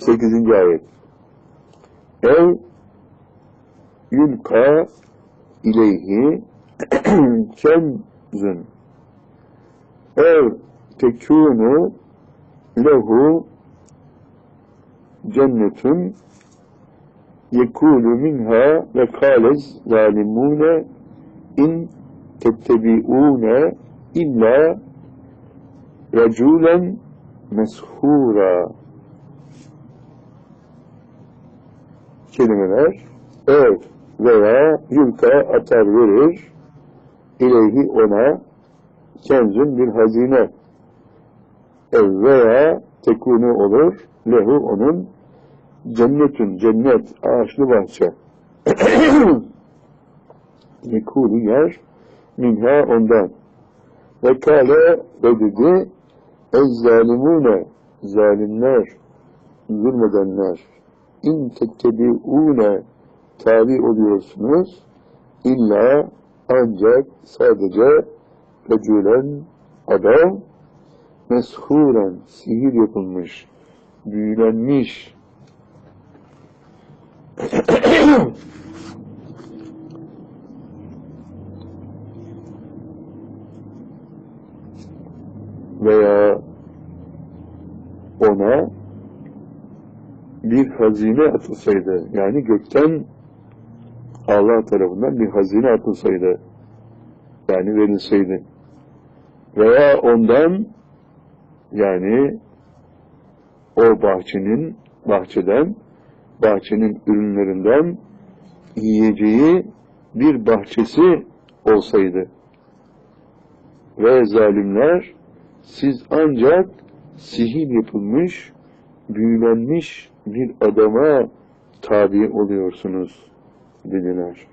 8. ayet. Ev yulka ileyhi kenzun ev tekûnu lehu cennetun yekûlu minha ve kâlez zalimûne in tettebi'ûne illa raculen meshura kelimeler ev veya yulka atar verir. İleyhi ona kenzün bir hazine ev veya tekunu olur. Lehu onun cennetün cennet ağaçlı bahçe. Yekulu yer minha ondan. Ve kâle ve dedi ez zalimune zalimler zulmedenler in tettebi'une tabi oluyorsunuz. İlla ancak sadece recülen adam meshuren sihir yapılmış büyülenmiş. Veya ona bir hazine atılsaydı, yani gökten Allah tarafından bir hazine atılsaydı, yani verilseydi, veya ondan, yani o bahçenin, bahçeden, bahçenin ürünlerinden yiyeceği bir bahçesi olsaydı. Ve zalimler siz ancak sihir yapılmış, büyülenmiş bir adama tabi oluyorsunuz dediler.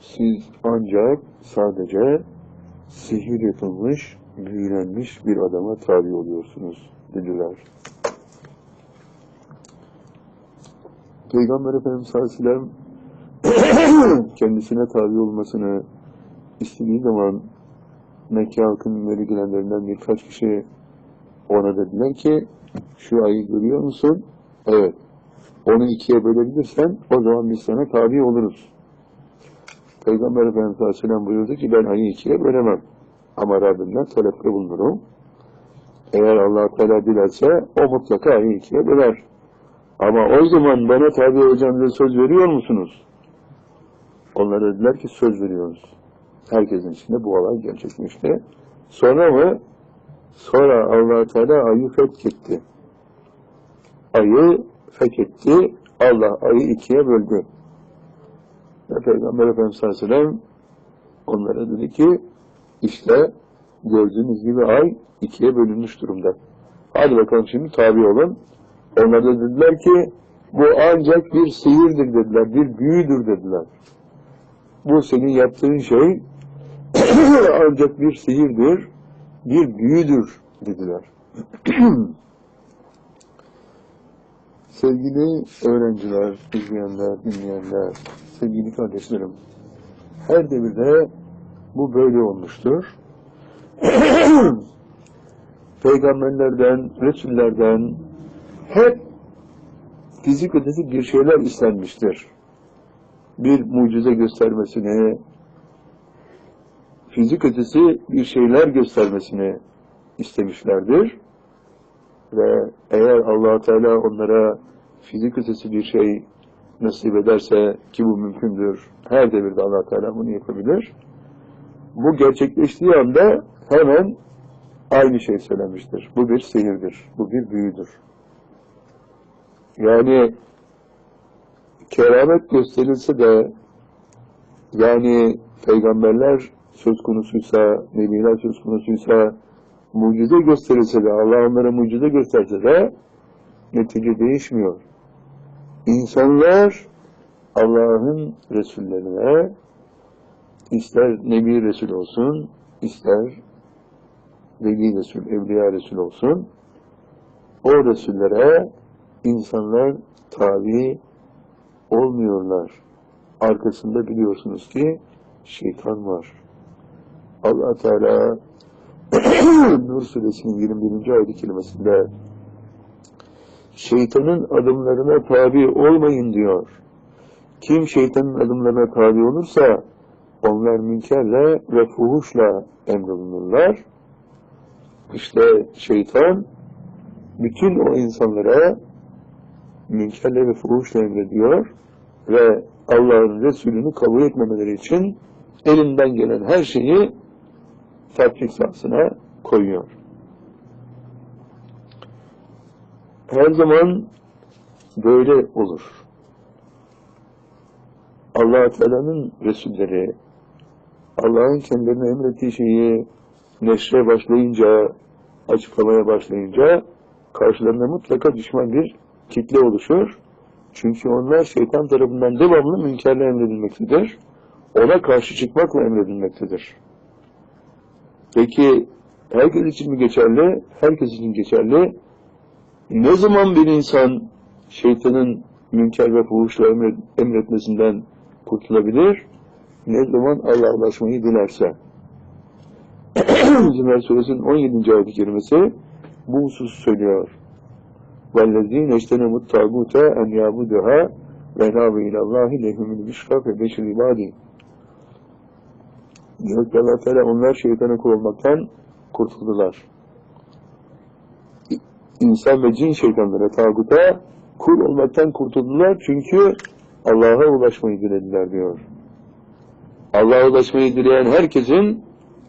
Siz ancak sadece sihir yapılmış, büyülenmiş bir adama tabi oluyorsunuz dediler. Peygamber Efendimiz sallallahu aleyhi ve sellem kendisine tabi olmasını istediği zaman Mekke halkının ileri birkaç kişi ona dediler ki şu ayı görüyor musun? Evet. Onu ikiye bölebilirsen o zaman biz sana tabi oluruz. Peygamber Efendimiz sallallahu aleyhi ve sellem buyurdu ki ben ayı ikiye bölemem. Ama Rabbimden talepte bulunurum. Eğer allah Teala dilerse o mutlaka ayı ikiye böler. Ama o zaman bana tabi olacağınıza söz veriyor musunuz? Onlar dediler ki söz veriyoruz. Herkesin içinde bu olay gerçekleşti. Sonra mı? Sonra allah Teala ayı fethetti. Ayı fethetti. Allah ayı ikiye böldü. Ve Peygamber Efendimiz sallallahu onlara dedi ki işte gördüğünüz gibi ay ikiye bölünmüş durumda. Hadi bakalım şimdi tabi olun. Onlar dediler ki bu ancak bir sihirdir dediler, bir büyüdür dediler. Bu senin yaptığın şey ancak bir sihirdir, bir büyüdür dediler. Sevgili öğrenciler, izleyenler, dinleyenler, sevgili kardeşlerim, her devirde bu böyle olmuştur. Peygamberlerden, Resullerden hep fizik ötesi bir şeyler istenmiştir. Bir mucize göstermesini, fizik ötesi bir şeyler göstermesini istemişlerdir. Ve eğer allah Teala onlara fizik ötesi bir şey nasip ederse ki bu mümkündür, her devirde allah Teala bunu yapabilir. Bu gerçekleştiği anda hemen aynı şey söylemiştir. Bu bir sihirdir, bu bir büyüdür. Yani keramet gösterilse de yani peygamberler söz konusuysa, nebiler söz konusuysa mucize gösterilse de, Allah onlara mucize gösterse de netice değişmiyor. İnsanlar Allah'ın Resullerine ister Nebi Resul olsun, ister Veli Resul, Evliya Resul olsun, o Resullere insanlar tabi olmuyorlar. Arkasında biliyorsunuz ki şeytan var. Allah Teala Nur suresinin 21. ayet kelimesinde şeytanın adımlarına tabi olmayın diyor. Kim şeytanın adımlarına tabi olursa onlar münkerle ve fuhuşla emrolunurlar. İşte şeytan bütün o insanlara münkerle ve fuhuşla emrediyor ve Allah'ın Resulünü kabul etmemeleri için elinden gelen her şeyi tatbik sahasına koyuyor. Her zaman böyle olur. allah Teala'nın Resulleri Allah'ın kendilerine emrettiği şeyi neşre başlayınca, açıklamaya başlayınca karşılarında mutlaka düşman bir kitle oluşur. Çünkü onlar şeytan tarafından devamlı münkerle emredilmektedir. Ona karşı çıkmakla emredilmektedir. Peki herkes için mi geçerli? Herkes için geçerli. Ne zaman bir insan şeytanın münker ve fuhuşla emret, emretmesinden kurtulabilir? Ne zaman Allah'a ulaşmayı dilerse. Zümer Suresinin 17. ayet-i kerimesi bu husus söylüyor. وَالَّذ۪ينَ اجْتَنَمُوا التَّاغُوتَ اَنْ يَعْبُدُهَا وَنَابُ اِلَى اللّٰهِ لَهُمُ الْبِشْرَى فَبَشِرِ عِبَادِهِ Diyor ki allah Teala onlar şeytana kul olmaktan kurtuldular. İnsan ve cin şeytanlara, tağuta kul olmaktan kurtuldular çünkü Allah'a ulaşmayı dilediler diyor. Allah'a ulaşmayı dileyen herkesin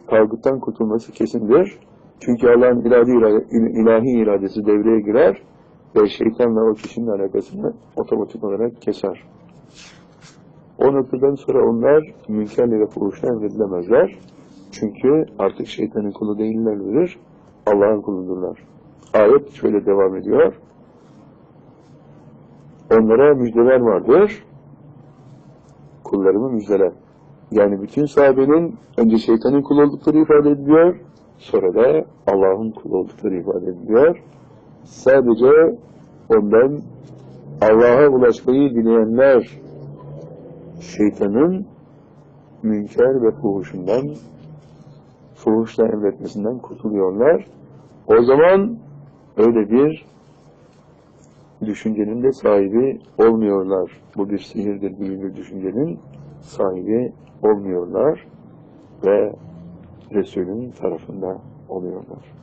tağuttan kurtulması kesindir. Çünkü Allah'ın ilahi, irade, ilahi iradesi devreye girer ve şeytanla o kişinin alakasını otomatik olarak keser. O noktadan sonra onlar münkerle ve fuhuşla emredilemezler. Çünkü artık şeytanın kulu değillerdir, Allah'ın kuludurlar. Ayet şöyle devam ediyor. Onlara müjdeler vardır. Kullarımı müjdeler. Yani bütün sahabenin önce şeytanın kulu oldukları ifade ediliyor, sonra da Allah'ın kulu oldukları ifade ediliyor. Sadece ondan Allah'a ulaşmayı dileyenler şeytanın münker ve fuhuşundan, fuhuşla emretmesinden kurtuluyorlar. O zaman öyle bir düşüncenin de sahibi olmuyorlar. Bu bir sihirdir gibi bir düşüncenin sahibi olmuyorlar ve Resul'ün tarafında oluyorlar.